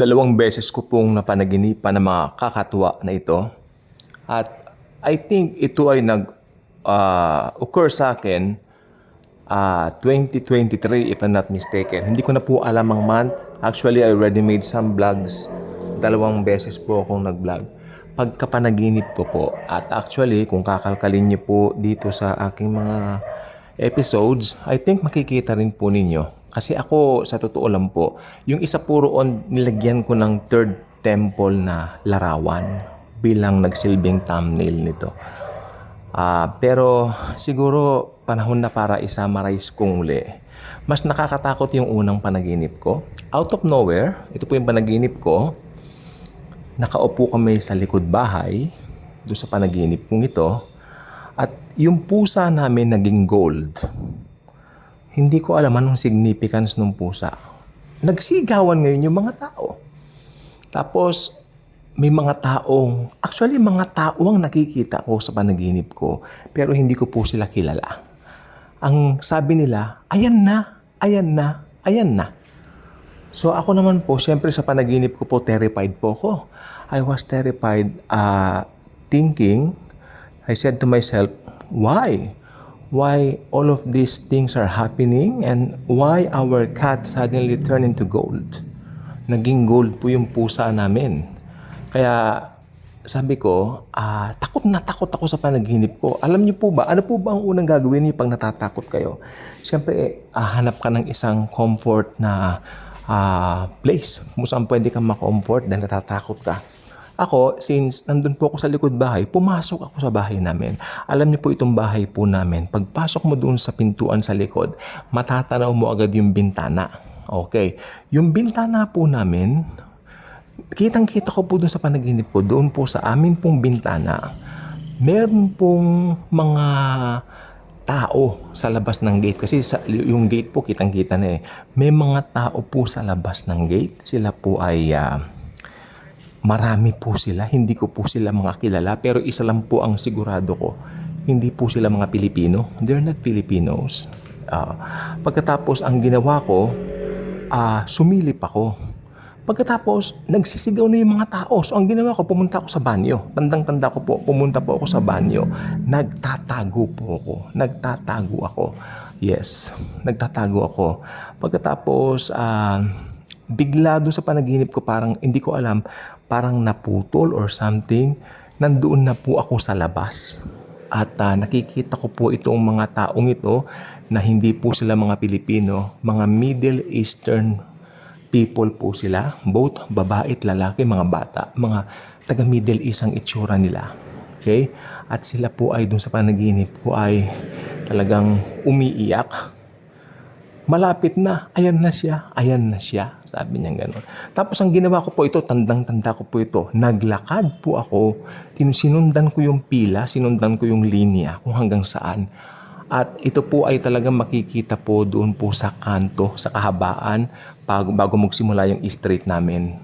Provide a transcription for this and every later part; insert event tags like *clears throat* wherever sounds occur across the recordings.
Dalawang beses ko pong napanaginipan ng mga kakatuwa na ito. At I think ito ay nag ah, occur sa akin ah, 2023 if I'm not mistaken. Hindi ko na po alam ang month. Actually, I already made some vlogs. Dalawang beses po akong nag-vlog. Pagkapanaginip ko po. At actually, kung kakalkalin niyo po dito sa aking mga episodes, I think makikita rin po ninyo. Kasi ako, sa totoo lang po, yung isa po roon, nilagyan ko ng third temple na larawan bilang nagsilbing thumbnail nito. Ah, pero siguro panahon na para i-summarize kong uli. Mas nakakatakot yung unang panaginip ko. Out of nowhere, ito po yung panaginip ko. Nakaupo kami sa likod bahay, doon sa panaginip kong ito. At yung pusa namin naging gold. Hindi ko alam anong significance ng pusa. Nagsigawan ngayon yung mga tao. Tapos, may mga taong, actually mga tao ang nakikita ko sa panaginip ko, pero hindi ko po sila kilala. Ang sabi nila, ayan na, ayan na, ayan na. So ako naman po, syempre sa panaginip ko po, terrified po ako. I was terrified uh, thinking, I said to myself, why? Why all of these things are happening and why our cat suddenly turned into gold? Naging gold po yung pusa namin. Kaya sabi ko, ah, takot na takot ako sa panaginip ko. Alam niyo po ba, ano po ba ang unang gagawin niyo pag natatakot kayo? Siyempre, ah, hanap ka ng isang comfort na ah, place kung saan pwede kang makomfort dahil natatakot ka. Ako, since nandun po ako sa likod bahay, pumasok ako sa bahay namin. Alam niyo po itong bahay po namin, pagpasok mo doon sa pintuan sa likod, matatanaw mo agad yung bintana. Okay. Yung bintana po namin, kitang-kita ko po doon sa panaginip ko, doon po sa amin pong bintana, meron pong mga tao sa labas ng gate. Kasi sa, yung gate po, kitang-kita na eh. May mga tao po sa labas ng gate. Sila po ay ah, marami po sila. Hindi ko po sila mga kilala. Pero isa lang po ang sigurado ko. Hindi po sila mga Pilipino. They're not Filipinos. Ah, pagkatapos, ang ginawa ko, ah, sumilip ako. Pagkatapos, nagsisigaw na yung mga tao. So, ang ginawa ko, pumunta ako sa banyo. Tandang-tanda ko po, pumunta po ako sa banyo. Nagtatago po ako. Nagtatago ako. Yes, nagtatago ako. Pagkatapos, ah, bigla doon sa panaginip ko, parang hindi ko alam, parang naputol or something. Nandoon na po ako sa labas. At ah, nakikita ko po itong mga taong ito na hindi po sila mga Pilipino, mga Middle Eastern people po sila, both babae at lalaki, mga bata, mga taga Middle East ang itsura nila. Okay? At sila po ay doon sa panaginip ko ay talagang umiiyak. Malapit na, ayan na siya, ayan na siya. Sabi niya gano'n. Tapos ang ginawa ko po ito, tandang-tanda ko po ito, naglakad po ako, sinundan ko yung pila, sinundan ko yung linya kung hanggang saan. At ito po ay talagang makikita po doon po sa kanto, sa kahabaan, bago, bago magsimula yung street namin.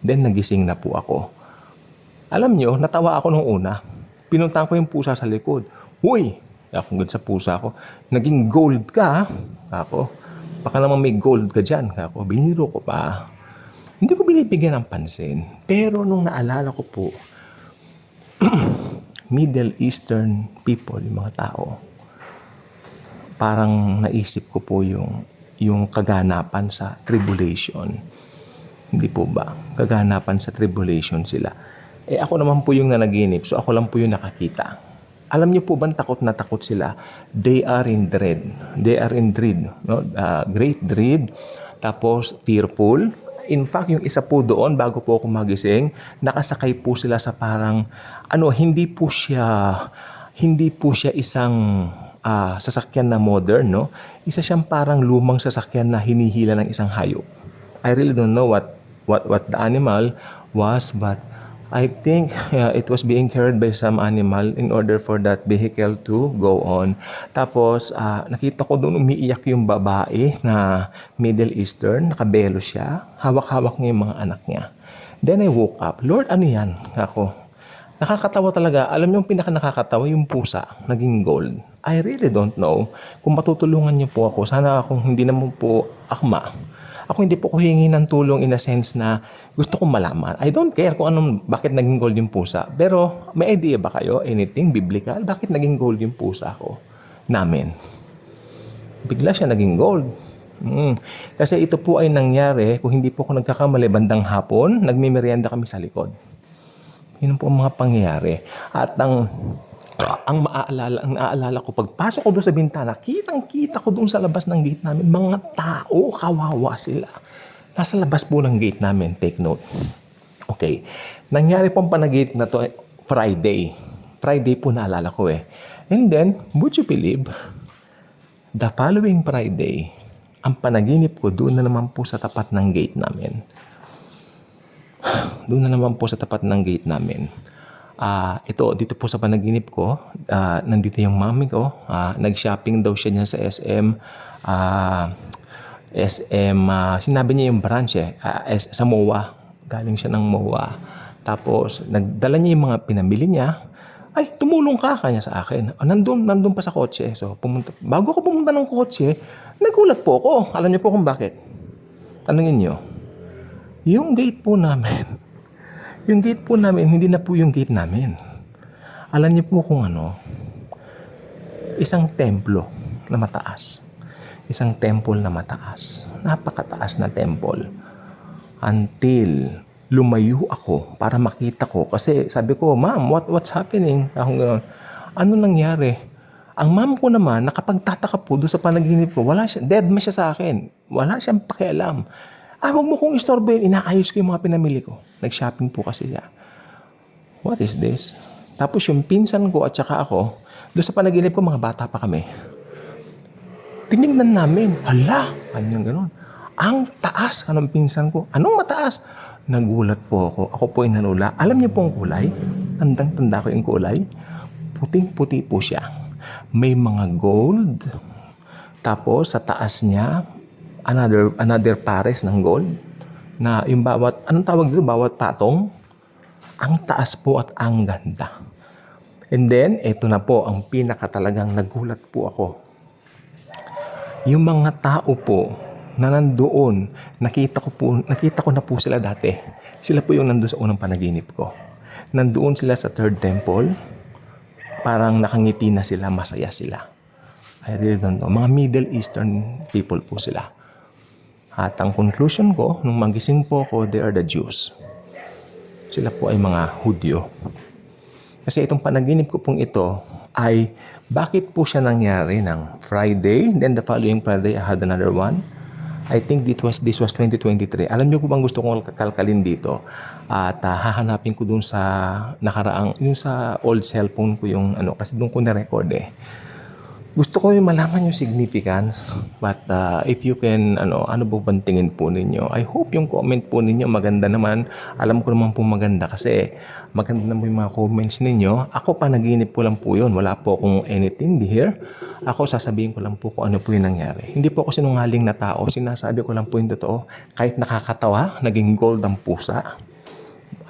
Then nagising na po ako. Alam nyo, natawa ako nung una. Pinuntahan ko yung pusa sa likod. Uy! Ako sa pusa ko. Naging gold ka? Ako. Baka naman may gold ka dyan. Ako, biniro ko pa. Hindi ko binibigyan ng pansin. Pero nung naalala ko po, *clears throat* Middle Eastern people, yung mga tao, parang naisip ko po yung yung kaganapan sa tribulation. Hindi po ba? Kaganapan sa tribulation sila. Eh ako naman po yung nanaginip, so ako lang po yung nakakita. Alam niyo po ba takot na takot sila? They are in dread. They are in dread. No? Ah, great dread. Tapos fearful. In fact, yung isa po doon, bago po ako magising, nakasakay po sila sa parang, ano, hindi po siya, hindi po siya isang ah, sasakyan na modern, no? Isa siyang parang lumang sasakyan na hinihila ng isang hayop. I really don't know what what what the animal was, but I think *laughs* uh, it was being carried by some animal in order for that vehicle to go on. Tapos ah, nakita ko doon umiiyak yung babae na Middle Eastern, nakabelo siya, hawak-hawak niya yung mga anak niya. Then I woke up, Lord, ano yan? Ako, Nakakatawa talaga. Alam niyo yung pinaka nakakatawa yung pusa, naging gold. I really don't know kung matutulungan niyo po ako. Sana kung hindi naman po akma. Ako hindi po ko hingi ng tulong in a sense na gusto kong malaman. I don't care kung anong, bakit naging gold yung pusa. Pero may idea ba kayo, anything biblical, bakit naging gold yung pusa ko? Namin. Bigla siya naging gold. Mm. Kasi ito po ay nangyari, kung hindi po ako nagkakamali, bandang hapon, nagmimerienda kami sa likod. Yun po ang mga pangyayari. At ang ang maaalala, ang naaalala ko, pagpasok ko doon sa bintana, kitang-kita ko doon sa labas ng gate namin, mga tao, kawawa sila. Nasa labas po ng gate namin, take note. Okay. Nangyari pong panagit na to eh, Friday. Friday po naalala ko eh. And then, would you believe, the following Friday, ang panaginip ko doon na naman po sa tapat ng gate namin. *sighs* Doon na naman po sa tapat ng gate namin. Ah, ito dito po sa panaginip ko, ah, nandito yung mami ko. Ah, nag-shopping daw siya niyan sa SM. Ah, SM, ah, sinabi niya yung branch eh, ah, S- sa MOA. Galing siya ng MOA. Tapos, nagdala niya yung mga pinamili niya. Ay, tumulong ka kanya sa akin. Ah, nandun, nandun pa sa kotse. So, pumunta, bago ako pumunta ng kotse, nagulat po ako. Alam niyo po kung bakit? Tanungin niyo. Yung gate po namin, yung gate po namin, hindi na po yung gate namin. Alam niyo po kung ano, isang templo na mataas. Isang temple na mataas. Napakataas na temple. Until lumayo ako para makita ko. Kasi sabi ko, ma'am, what, what's happening? Akong gano'n. Ano nangyari? Ang ma'am ko naman, nakapagtataka po doon sa panaginip ko, wala siya, dead man siya sa akin. Wala siyang pakialam. Ah, huwag mo kong istorbe, inaayos ko yung mga pinamili ko. Nag-shopping po kasi siya. What is this? Tapos yung pinsan ko at saka ako, doon sa panaginip ko, mga bata pa kami. Tinignan namin, hala, kanyang ganun. Ang taas ka ng pinsan ko. Anong mataas? Nagulat po ako. Ako po ay nanula. Alam niyo po ang kulay? Tandang-tanda ko yung kulay. Puting-puti po siya. May mga gold. Tapos sa taas niya, another another pares ng gold na yung bawat anong tawag dito bawat patong ang taas po at ang ganda. And then, ito na po ang pinaka talagang nagulat po ako. Yung mga tao po na nandoon, nakita ko po, nakita ko na po sila dati. Sila po yung nandoon sa unang panaginip ko. Nandoon sila sa third temple, parang nakangiti na sila, masaya sila. I really don't know. Mga Middle Eastern people po sila. At ang conclusion ko, nung magising po ko, they are the Jews. Sila po ay mga Hudyo. Kasi itong panaginip ko pong ito ay bakit po siya nangyari ng Friday, then the following Friday I had another one. I think this was, this was 2023. Alam niyo po bang gusto kong kalkalin dito? At ah, hahanapin ko dun sa nakaraang, yung sa old cellphone ko yung ano, kasi dun ko na-record eh. Gusto ko yung malaman yung significance. But uh, if you can, ano, ano po bang tingin po ninyo? I hope yung comment po ninyo maganda naman. Alam ko naman po maganda kasi maganda naman yung mga comments ninyo. Ako panaginip ko lang po yun. Wala po akong anything here. Ako sasabihin ko lang po kung ano po yung nangyari. Hindi po ako sinungaling na tao. Sinasabi ko lang po yung totoo. Kahit nakakatawa, naging gold ang pusa.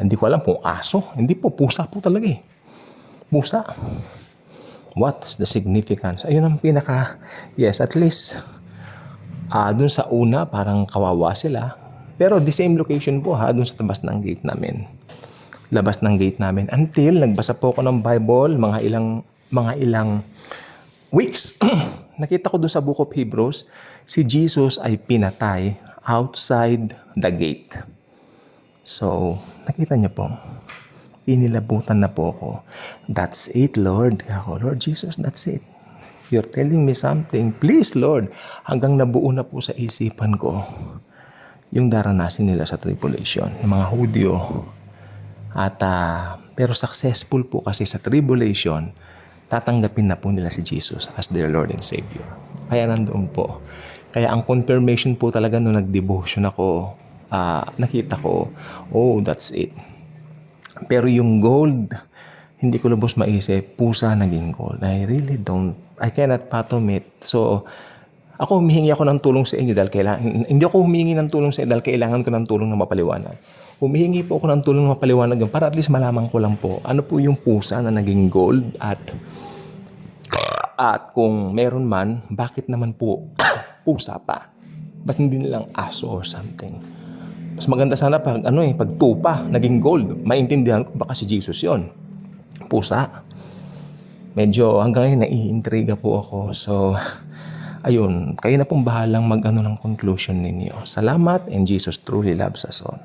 Hindi ko alam kung aso. Hindi po, pusa po talaga eh. Pusa. What's the significance? Ayun ang pinaka, yes, at least, ah dun sa una, parang kawawa sila. Pero the same location po ha, dun sa tabas ng gate namin. Labas ng gate namin. Until nagbasa po ako ng Bible, mga ilang, mga ilang weeks. *clears throat* Nakita ko dun sa Book of Hebrews, si Jesus ay pinatay outside the gate. So, nakita niyo po, inilabutan na po ako. That's it, Lord. Ako, Lord Jesus, that's it. You're telling me something. Please, Lord. Hanggang nabuo na po sa isipan ko yung daranasin nila sa tribulation ng mga Hudyo. At, ah, pero successful po kasi sa tribulation, tatanggapin na po nila si Jesus as their Lord and Savior. Kaya nandoon po. Kaya ang confirmation po talaga nung nag-devotion ako, ah, nakita ko, oh, that's it. Pero yung gold, hindi ko lubos maisip, pusa naging gold. I really don't, I cannot fathom it. So, ako humihingi ako ng tulong sa inyo dahil kailangan, hindi ako humingi ng tulong sa inyo dahil kailangan ko ng tulong na mapaliwanag. Humihingi po ako ng tulong na mapaliwanag para at least malaman ko lang po ano po yung pusa na naging gold at at kung meron man, bakit naman po *coughs* pusa pa? Ba't hindi nilang aso or something? Mas maganda sana pag ano eh, pag tupa, naging gold. Maintindihan ko baka si Jesus yon. Pusa. Medyo hanggang ngayon naiintriga po ako. So, ayun, kayo na pong bahalang mag-ano ng conclusion ninyo. Salamat and Jesus truly loves us all.